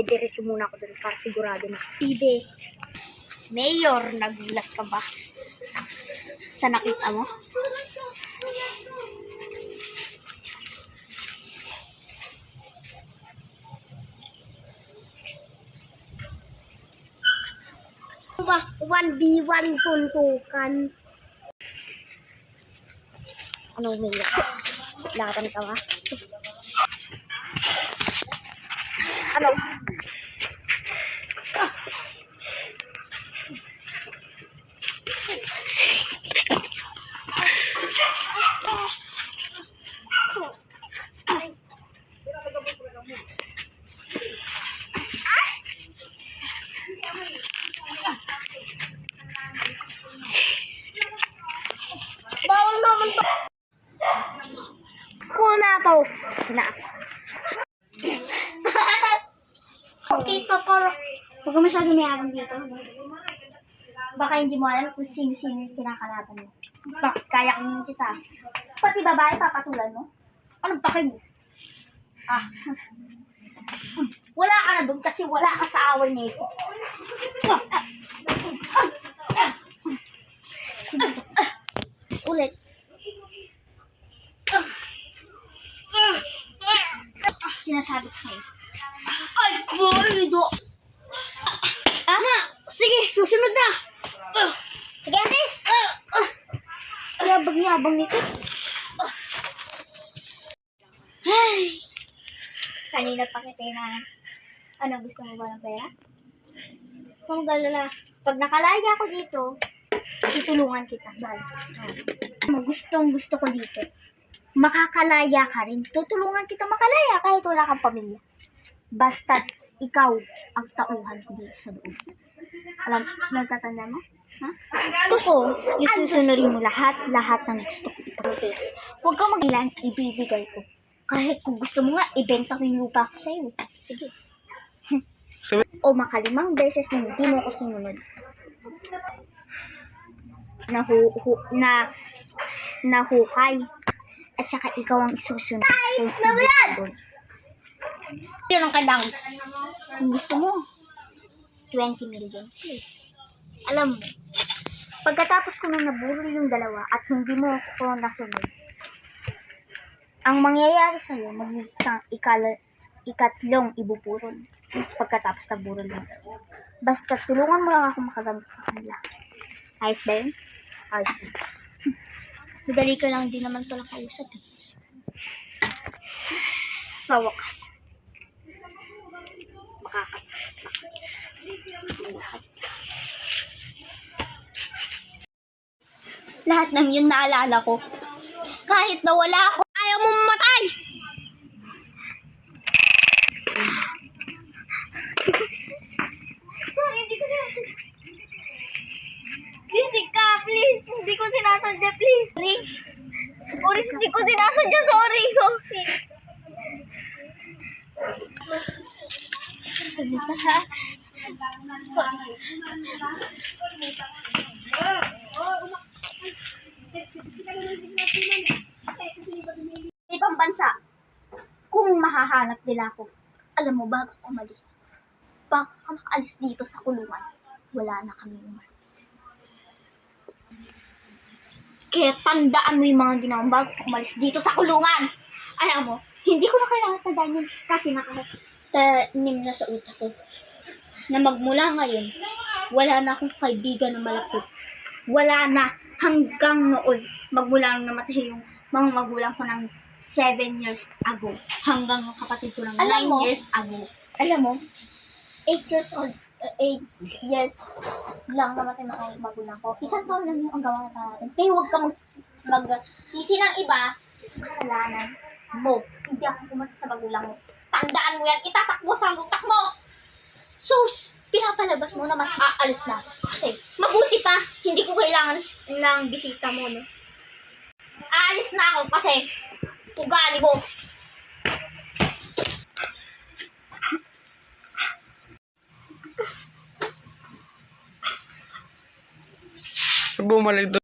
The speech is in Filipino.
Didiretso muna ako doon para sigurado na. Pide. Mayor, nagulat ka ba? Sa nakita mo? ba? 1v1 tuntukan. Anong umiyak? Lakatan ka ba? Ano? Bawal naman to. Kuna to. Na. okay, pa para. Huwag ka masyado mayabang dito. Baka hindi mo alam kung sino-sino yung kinakalaban mo. Bakit kaya kong kita? Pati babae, papatulan mo? Anong pakay mo? Ah. Wala ka na doon kasi wala ka sa away na ito. Ah, ah, ah, ah. Sinasabi ko sa'yo. Ay, boido! Ah? Na, sige, susunod na! Sige, Anis! Yabang-yabang nito. Ay! Kanina pa kita na, ano, gusto mo ba ng pera? Kung galala, pag nakalaya ko dito, tutulungan kita. Bye. Oh. Gustong gusto ko dito. Makakalaya ka rin. Tutulungan kita makalaya kahit wala kang pamilya. Basta ikaw ang tauhan ko dito sa loob. Alam, nagtatanda mo? Ha? Gusto ko, isusunurin mo lahat, lahat ng gusto ko ipagpapit. Huwag kang magilan, ibibigay ko. Kahit kung gusto mo nga, ibenta ko yung lupa ko sa'yo. Sige. O makalimang beses na hindi mo ko sinunod. Nahu, hu, na, nahukay. At saka ikaw ang isusunod. Guys, nawalad! Yun ang kailangan. Kung gusto mo, 20 million. Alam mo, pagkatapos ko nang nabulol yung dalawa at hindi mo ko nasunod, ang mangyayari sa'yo, magiging ikala, ikatlong ibupuron pagkatapos ng burol mo. Basta tulungan mo lang ako makagamit sa kanila. Ayos ba yun? Ayos yun. Madali ka lang din naman pala kausap eh. Sa wakas. Makakatakas na. Lahat. Lahat ng yun naalala ko. Kahit nawala ako, ayaw mo mamatay! Sorry, hindi ko sinasadya. Please, ka, please. Hindi ko sinasadya. Sorry, hindi ko sinasadya. Sorry, sorry. Sabi ka, ha? Sorry. Ibang bansa, kung mahahanap nila ako, alam mo, bago umalis, bago ka makaalis dito sa kulungan, wala na kami umalis. Kaya tandaan mo yung mga ginawa bago umalis dito sa kulungan. Alam mo, hindi ko na kailangan tandaan yun kasi nakatanim na sa utak ko. Na magmula ngayon, wala na akong kaibigan na malapit. Wala na hanggang noon, magmula nung namatay yung mga magulang ko ng 7 years ago. Hanggang yung kapatid ko ng 9 Alam mo, years ago. Alam mo, 8 years old, 8 years lang namatay mga magulang ko. Isang taon lang yung ang gawa natin. Kaya huwag kang mag sisi ng iba, kasalanan mo. Hindi ako pumunta sa magulang mo. Tandaan mo yan, itatak mo sa utak mo. So, pinapalabas mo na mas aalis na. Kasi, mabuti pa, hindi ko kailangan ng bisita mo, no? Aalis na ako kasi, ugali mo. Bumalik doon